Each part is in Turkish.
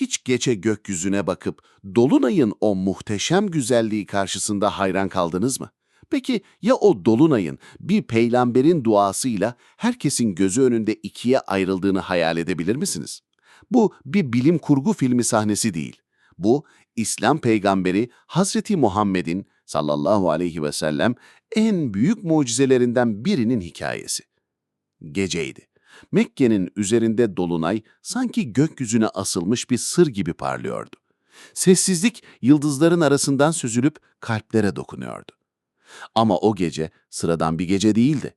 Hiç gece gökyüzüne bakıp dolunayın o muhteşem güzelliği karşısında hayran kaldınız mı? Peki ya o dolunayın bir peygamberin duasıyla herkesin gözü önünde ikiye ayrıldığını hayal edebilir misiniz? Bu bir bilim kurgu filmi sahnesi değil. Bu İslam peygamberi Hazreti Muhammed'in sallallahu aleyhi ve sellem en büyük mucizelerinden birinin hikayesi. Geceydi. Mekke'nin üzerinde dolunay sanki gökyüzüne asılmış bir sır gibi parlıyordu. Sessizlik yıldızların arasından süzülüp kalplere dokunuyordu. Ama o gece sıradan bir gece değildi.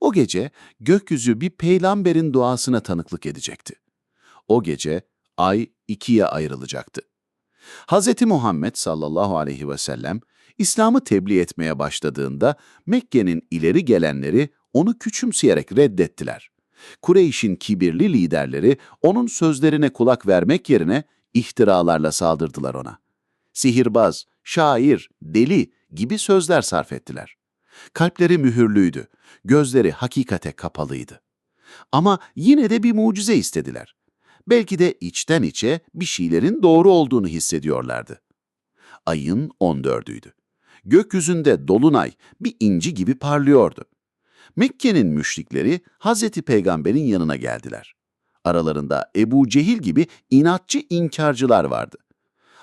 O gece gökyüzü bir peygamberin duasına tanıklık edecekti. O gece ay ikiye ayrılacaktı. Hz. Muhammed sallallahu aleyhi ve sellem İslam'ı tebliğ etmeye başladığında Mekke'nin ileri gelenleri onu küçümseyerek reddettiler. Kureyş'in kibirli liderleri onun sözlerine kulak vermek yerine ihtiralarla saldırdılar ona. Sihirbaz, şair, deli gibi sözler sarf ettiler. Kalpleri mühürlüydü, gözleri hakikate kapalıydı. Ama yine de bir mucize istediler. Belki de içten içe bir şeylerin doğru olduğunu hissediyorlardı. Ayın 14'üydü. Gökyüzünde dolunay bir inci gibi parlıyordu. Mekke'nin müşrikleri Hazreti Peygamber'in yanına geldiler. Aralarında Ebu Cehil gibi inatçı inkarcılar vardı.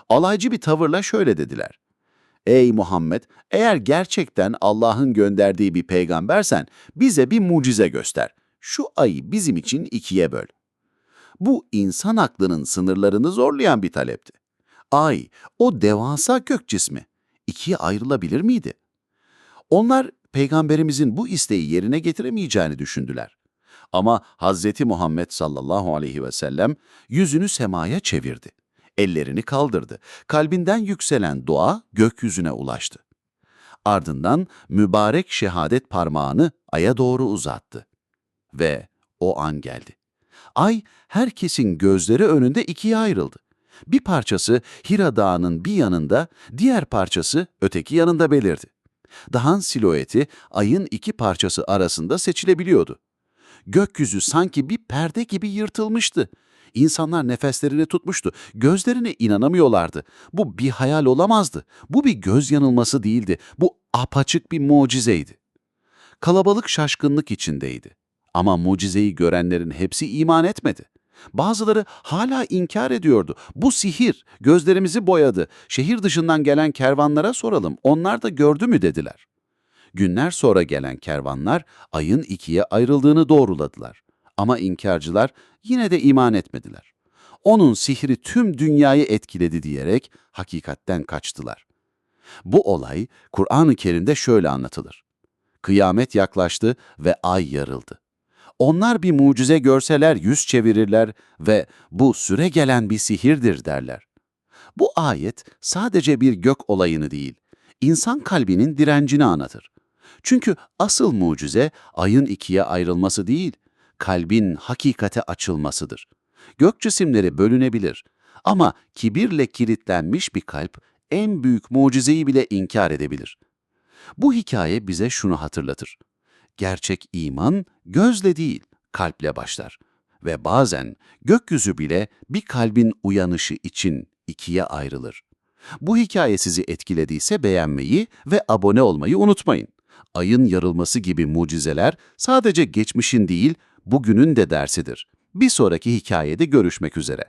Alaycı bir tavırla şöyle dediler. Ey Muhammed, eğer gerçekten Allah'ın gönderdiği bir peygambersen bize bir mucize göster. Şu ayı bizim için ikiye böl. Bu insan aklının sınırlarını zorlayan bir talepti. Ay, o devasa gök cismi, ikiye ayrılabilir miydi? Onlar peygamberimizin bu isteği yerine getiremeyeceğini düşündüler. Ama Hazreti Muhammed sallallahu aleyhi ve sellem yüzünü semaya çevirdi. Ellerini kaldırdı. Kalbinden yükselen dua gökyüzüne ulaştı. Ardından mübarek şehadet parmağını aya doğru uzattı. Ve o an geldi. Ay herkesin gözleri önünde ikiye ayrıldı. Bir parçası Hira Dağı'nın bir yanında, diğer parçası öteki yanında belirdi. Dağın silueti ayın iki parçası arasında seçilebiliyordu. Gökyüzü sanki bir perde gibi yırtılmıştı. İnsanlar nefeslerini tutmuştu. Gözlerine inanamıyorlardı. Bu bir hayal olamazdı. Bu bir göz yanılması değildi. Bu apaçık bir mucizeydi. Kalabalık şaşkınlık içindeydi. Ama mucizeyi görenlerin hepsi iman etmedi. Bazıları hala inkar ediyordu. Bu sihir, gözlerimizi boyadı. Şehir dışından gelen kervanlara soralım, onlar da gördü mü dediler. Günler sonra gelen kervanlar ayın ikiye ayrıldığını doğruladılar. Ama inkarcılar yine de iman etmediler. Onun sihri tüm dünyayı etkiledi diyerek hakikatten kaçtılar. Bu olay Kur'an-ı Kerim'de şöyle anlatılır. Kıyamet yaklaştı ve ay yarıldı. Onlar bir mucize görseler yüz çevirirler ve bu süre gelen bir sihirdir derler. Bu ayet sadece bir gök olayını değil, insan kalbinin direncini anlatır. Çünkü asıl mucize ayın ikiye ayrılması değil, kalbin hakikate açılmasıdır. Gök cisimleri bölünebilir ama kibirle kilitlenmiş bir kalp en büyük mucizeyi bile inkar edebilir. Bu hikaye bize şunu hatırlatır. Gerçek iman gözle değil, kalple başlar. Ve bazen gökyüzü bile bir kalbin uyanışı için ikiye ayrılır. Bu hikaye sizi etkilediyse beğenmeyi ve abone olmayı unutmayın. Ayın yarılması gibi mucizeler sadece geçmişin değil, bugünün de dersidir. Bir sonraki hikayede görüşmek üzere.